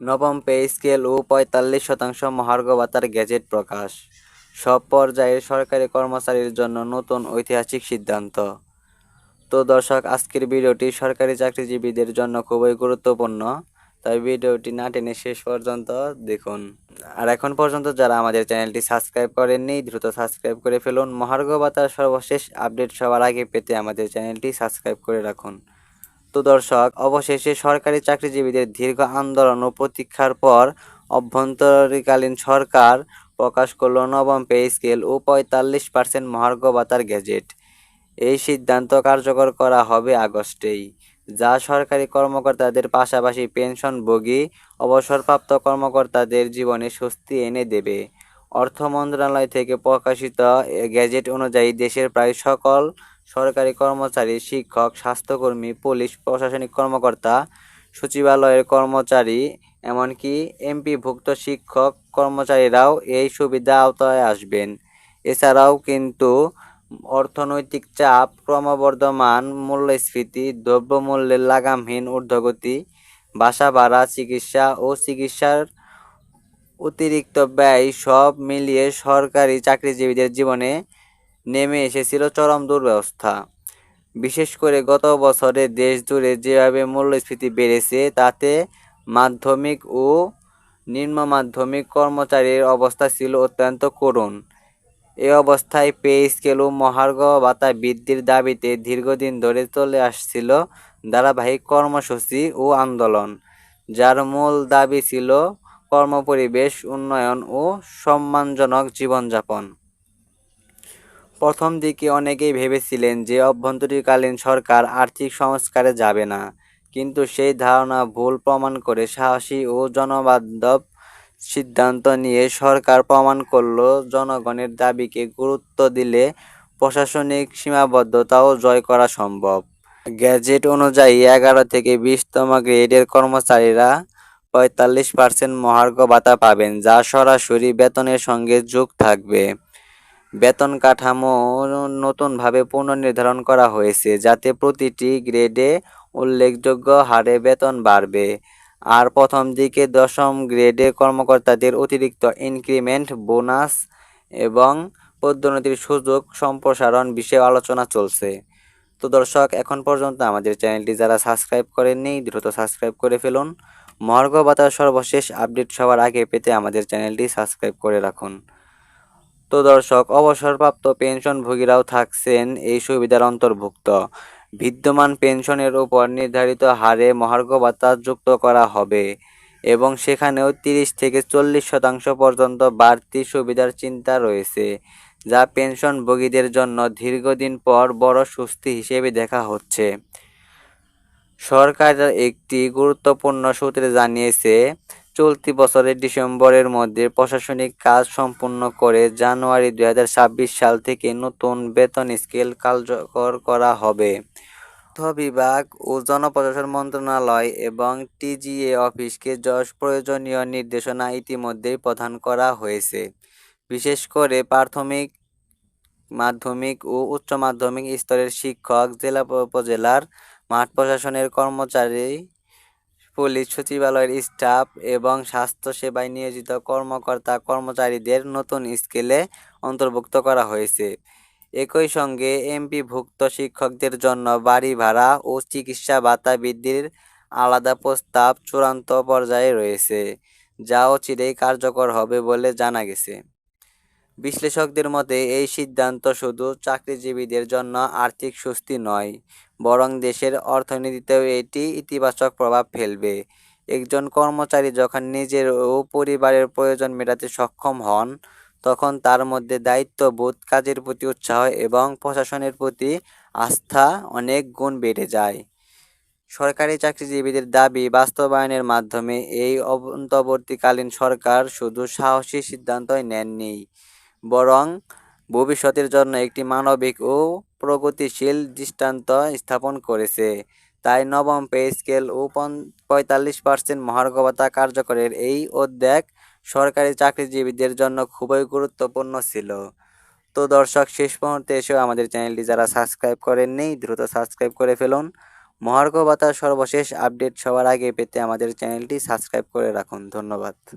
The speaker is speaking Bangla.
নবম পে স্কেল ও পঁয়তাল্লিশ শতাংশ মহার্ঘ ভাতার গেজেট প্রকাশ। সব পর্যায়ের সরকারি কর্মচারীর জন্য নতুন ঐতিহাসিক সিদ্ধান্ত। তো দর্শক, আজকের ভিডিওটি সরকারি চাকরিজীবীদের জন্য খুবই গুরুত্বপূর্ণ। তাই ভিডিওটি না টেনে শেষ পর্যন্ত দেখুন। আর এখন পর্যন্ত যারা আমাদের চ্যানেলটি সাবস্ক্রাইব করেননি, দ্রুত সাবস্ক্রাইব করে ফেলুন। মহার্ঘ ভাতার সর্বশেষ আপডেট সবার আগে পেতে আমাদের চ্যানেলটি সাবস্ক্রাইব করে রাখুন। তো দর্শক অবশেষে সরকারি চাকরিজীবীদের দীর্ঘ আন্দোলন ও প্রতীক্ষার পর অভ্যন্তরীণকালীন সরকার প্রকাশ করল নবম পে স্কেল ও পঁয়তাল্লিশ পার্সেন্ট মহার্ঘ গেজেট এই সিদ্ধান্ত কার্যকর করা হবে আগস্টেই, যা সরকারি কর্মকর্তাদের পাশাপাশি পেনশনভোগী অবসরপ্রাপ্ত কর্মকর্তাদের জীবনে স্বস্তি এনে দেবে। অর্থ মন্ত্রণালয় থেকে প্রকাশিত এ গেজেট অনুযায়ী দেশের প্রায় সকল সরকারি কর্মচারী, শিক্ষক, স্বাস্থ্যকর্মী, পুলিশ, প্রশাসনিক কর্মকর্তা, সচিবালয়ের কর্মচারী, এমনকি এমপিভুক্ত শিক্ষক কর্মচারীরাও এই সুবিধা আওতায় আসবেন। এছাড়াও কিন্তু অর্থনৈতিক চাপ, ক্রমবর্ধমান মূল্যস্ফীতি, দ্রব্যমূল্যের লাগামহীন ঊর্ধ্বগতি, বাসা ভাড়া, চিকিৎসা ও চিকিৎসার অতিরিক্ত ব্যয় সব মিলিয়ে সরকারি চাকরিজীবীদের জীবনে নেমে এসেছিল চরম দুর্ব্যবস্থা। বিশেষ করে গত বছরে দেশ জুড়ে যেভাবে মূল্যস্ফীতি বেড়েছে, তাতে মাধ্যমিক ও নিম্ন মাধ্যমিক কর্মচারীর অবস্থা ছিল অত্যন্ত করুণ। এ অবস্থায় পে স্কেল ও মহার্ঘ ভাতা বৃদ্ধির দাবিতে দীর্ঘদিন ধরে চলে আসছিল ধারাবাহিক কর্মসূচি ও আন্দোলন, যার মূল দাবি ছিল কর্মপরিবেশ, উন্নয়ন ও সম্মানজনক জীবনযাপন। প্রথম দিকে অনেকেই ভেবেছিলেন যে অভ্যন্তরীণকালীন সরকার আর্থিক সংস্কারে যাবে না। কিন্তু সেই ধারণা ভুল প্রমাণ করে সাহসী ও জনবান্ধব সিদ্ধান্ত নিয়ে সরকার প্রমাণ করল, জনগণের দাবিকে গুরুত্ব দিলে প্রশাসনিক সীমাবদ্ধতাও জয় করা সম্ভব। গ্যাজেট অনুযায়ী এগারো থেকে বিশতম গ্রেডের কর্মচারীরা পঁয়তাল্লিশ পার্সেন্ট মহার্ঘ ভাতা পাবেন, যা সরাসরি বেতনের সঙ্গে যোগ থাকবে। বেতন কাঠামো নতুনভাবে পুনর্নির্ধারণ করা হয়েছে, যাতে প্রতিটি গ্রেডে উল্লেখযোগ্য হারে বেতন বাড়বে। আর প্রথম দিকে দশম গ্রেডে কর্মকর্তাদের অতিরিক্ত ইনক্রিমেন্ট, বোনাস এবং পদোন্নতির সুযোগ সম্প্রসারণ বিষয়ে আলোচনা চলছে। তো দর্শক, এখন পর্যন্ত আমাদের চ্যানেলটি যারা সাবস্ক্রাইব করেননি, দ্রুত সাবস্ক্রাইব করে ফেলুন। মহার্ঘ ভাতার সর্বশেষ আপডেট সবার আগে পেতে আমাদের চ্যানেলটি সাবস্ক্রাইব করে রাখুন। তো দর্শক, অবসরপ্রাপ্ত পেনশনভোগীরাও থাকছেন এই সুবিধার অন্তর্ভুক্ত। বিদ্যমান পেনশনের উপর নির্ধারিত হারে মহার্ঘ ভাতা যুক্ত করা হবে এবং সেখানেও তিরিশ থেকে চল্লিশ শতাংশ পর্যন্ত বাড়তি সুবিধার চিন্তা রয়েছে, যা পেনশনভোগীদের জন্য দীর্ঘদিন পর বড় স্বস্তি হিসেবে দেখা হচ্ছে। সরকার একটি গুরুত্বপূর্ণ সূত্রে জানিয়েছে চলতি বছরের ডিসেম্বরের মধ্যে প্রশাসনিক কাজ সম্পূর্ণ করে জানুয়ারি দুই হাজার ছাব্বিশ সাল থেকে নতুন বেতন স্কেল কার্যকর করা হবে। বিভাগ ও জনপ্রশাসন মন্ত্রণালয় এবং টিজিএ অফিসকে যশ প্রয়োজনীয় নির্দেশনা ইতিমধ্যেই প্রদান করা হয়েছে। বিশেষ করে প্রাথমিক, মাধ্যমিক ও উচ্চ মাধ্যমিক স্তরের শিক্ষক জেলা উপজেলার মাঠ প্রশাসনের কর্মচারী পুলিশ, সচিবালয়ের স্টাফ এবং স্বাস্থ্যসেবায় নিয়োজিত কর্মকর্তা, কর্মচারীদের নতুন স্কেলে অন্তর্ভুক্ত করা হয়েছে। একই সঙ্গে এমপিভুক্ত শিক্ষকদের জন্য বাড়ি ভাড়া ও চিকিৎসা ভাতা বৃদ্ধির আলাদা প্রস্তাব চূড়ান্ত পর্যায়ে রয়েছে, যা অচিরেই কার্যকর হবে বলে জানা গেছে। বিশ্লেষকদের মতে, এই সিদ্ধান্ত শুধু চাকরিজীবীদের জন্য আর্থিক স্বস্তি নয়, বরং দেশের অর্থনীতিতেও এটি ইতিবাচক প্রভাব ফেলবে। একজন কর্মচারী যখন নিজের ও পরিবারের প্রয়োজন মেটাতে সক্ষম হন, তখন তার মধ্যে দায়িত্ববোধ, কাজের প্রতি উৎসাহ এবং প্রশাসনের প্রতি আস্থা অনেক গুণ বেড়ে যায়। সরকারি চাকরিজীবীদের দাবি, বাস্তবায়নের মাধ্যমে এই অন্তর্বর্তীকালীন সরকার শুধু সাহসী সিদ্ধান্তই নেননি বরং ভবিষ্যতের জন্য একটি মানবিক ও প্রগতিশীল দৃষ্টান্ত স্থাপন করেছে। তাই নবম পে স্কেল ও পঁয়তাল্লিশ পার্সেন্ট মহার্ঘ ভাতা কার্যকরের এই উদ্যোগ সরকারি চাকরিজীবীদের জন্য খুবই গুরুত্বপূর্ণ ছিল। তো দর্শক, শেষ মুহূর্তে এসেও আমাদের চ্যানেলটি যারা সাবস্ক্রাইব করেননি, দ্রুত সাবস্ক্রাইব করে ফেলুন। মহার্ঘ ভাতার সর্বশেষ আপডেট সবার আগে পেতে আমাদের চ্যানেলটি সাবস্ক্রাইব করে রাখুন। ধন্যবাদ।